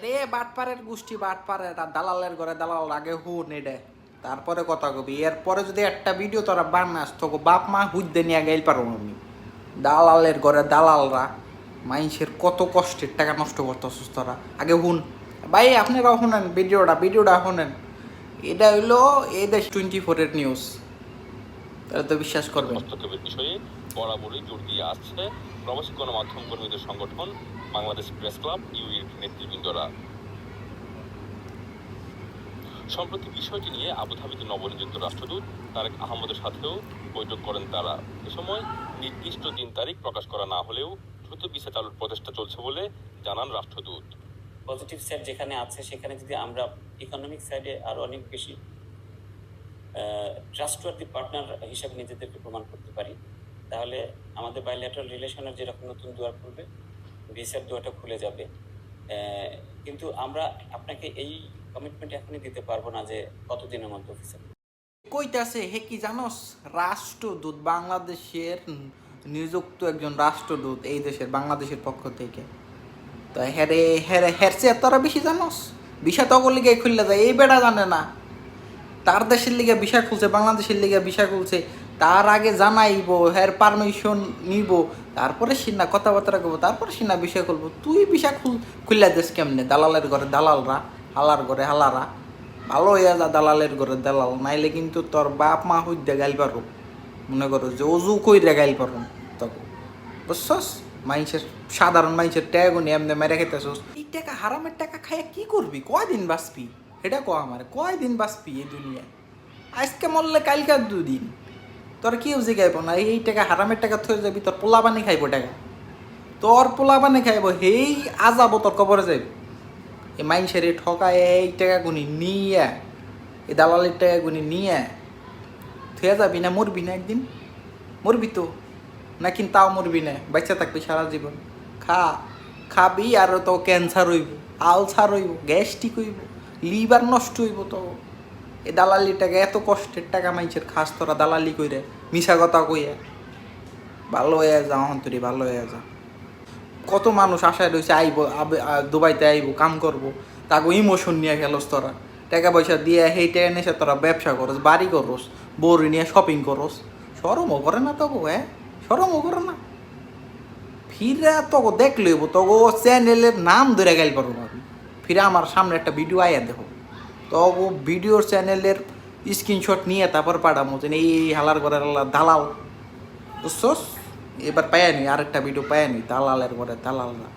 আরে বাটপাড়ের গোষ্ঠী বাটপাড়ের আর দালালের ঘরে দালাল আগে হুন এডে তারপরে কথা কবি, এরপরে যদি একটা ভিডিও তোরা বানাস, তোকে বাপ মা হুদ্দে নিয়ে গাইল পারো আমি। দালালের ঘরে দালালরা মাইনসের কত কষ্টের টাকা নষ্ট করতেছিস তোরা। আগে হুন। ভাই, আপনারাও শুনেন ভিডিওটা ভিডিওটা শুনেন এটা হইল এই দেশ টোয়েন্টি ফোরের নিউজ তাহলে তো বিশ্বাস করবেন হস্তক্ষেপের বিষয়ে বরাবরই জোর দিয়ে আসছে প্রবাসী গণমাধ্যম কর্মীদের সংগঠন বাংলাদেশ প্রেস ক্লাব ইউইর নেতৃবৃন্দরা। সম্প্রতি বিষয়টি নিয়ে আবুধাবিতে নবনিযুক্ত রাষ্ট্রদূত তারেক আহমদের সাথেও বৈঠক করেন তারা। এ সময় নির্দিষ্ট দিন তারিখ প্রকাশ করা না হলেও দ্রুত ভিসা চালুর প্রচেষ্টা চলছে বলে জানান রাষ্ট্রদূত। পজিটিভ সাইড যেখানে আছে সেখানে যদি আমরা ইকোনমিক সাইডে আরও অনেক বেশি ট্রাস্টওয়ার্দি পার্টনার হিসাবে নিজেদেরকে প্রমাণ করতে পারি। তাহলে আমাদের বাইলেটারাল রিলেশনের যেরকম নতুন দুয়ার খুলবে ভিসার দুয়ারটা খুলে যাবে। কিন্তু আমরা আপনাকে এই কমিটমেন্ট এখনই দিতে পারব না যে কতদিনের মধ্যে ভিসা কইতাছে, হে কি জানোস, রাষ্ট্রদূত, বাংলাদেশের নিযুক্ত একজন রাষ্ট্রদূত এই দেশের, বাংলাদেশের পক্ষ থেকে। তো হেরে হেরে, হেরছে তোরা বেশি জানোস? বিষয় লিগে খুললে যায়, এই বেড়া জানে না। তার দেশের লিগে বিষয় খুলছে, বাংলাদেশের লিগে বিষয় খুলছে, তার আগে জানাইবো, হের পারমিশন নিব, তারপরে সিনা কথাবার্তা করব, তারপরে সিনা বিষয় করব তুই বিষয় খুল, খুললা দেশ কেমনে? দালালের ঘরে দালালরা, হালার ঘরে হালারা। ভালো হইয়া যা দালালের ঘরে দালাল, নাইলে কিন্তু তোর বাপ মা হইতে গাইল পারো মনে করো যে অজু কইরা গাইল পারো তখন বুঝছস? মাইনসের সাধারণ মাইনসের ট্যাগ নিয়ে এমনি মেরে খেতেছস এই টাকা হারামের টাকা খাইয়া কি করবি? কয়দিন বাঁচবি? এটা কো আমার কয়দিন বাঁচবি এই দুনিয়ায়? আজকে মরলে কালকার দুদিন। তোর কি বুঝে গাইব না? এই টাকা হারামের টাকা থয়ে যাবি, তোর পোলা বানি খাইব টাকা। তোর পোলা বানি খাইব, হেই আজাবো তোর কবরে যাইব। এই মাইনসের এই ঠকায় এই টাকা গুনি নিয়ে, এই দালালের টাকা গুনি নিয়ে, থুয়ে যাবি না, মরবি না একদিন? মরবি তো, না কিন্তু তাও মরবি না? বাচ্চা থাকবি সারা জীবন। খা, খাবি আর তো ক্যান্সার হইব, আলসার হইব, গ্যাস্ট্রিক হইব। লিভার নষ্ট হইব তো। এ দালালি টাকা এত কষ্টের টাকা মাইনছের খাস তোরা দালালি কইরে মিশা কথা কইয়া। ভালো হয়ে যা, অন্তরি ভালো হয়ে যা। কত মানুষ আশায় রয়েছে আইব দুবাইতে আইব, কাম করব। তাকে ইমোশন নিয়ে খেলোস তোরা। টাকা পয়সা দিয়ে সেই টাকা নিয়ে তোরা ব্যবসা করস, বাড়ি করস বড়ি নিয়ে শপিং করস। সরমও করে না তবু হ্যাঁ সরমও করে না। ফিরে তোকে দেখলে তোকে চ্যানেলের নাম ধরে গেল পারব ফিরে আমার সামনে একটা ভিডিও আয়া দেখো। তো ও ভিডিওর চ্যানেলের স্ক্রিনশট নিয়ে তারপর পাঠামো যে, এই হালার ঘরের দালাল। বুঝছস? এবার পায়ানি আরেকটা ভিডিও পায়ানি দালালের ঘরে দালালরা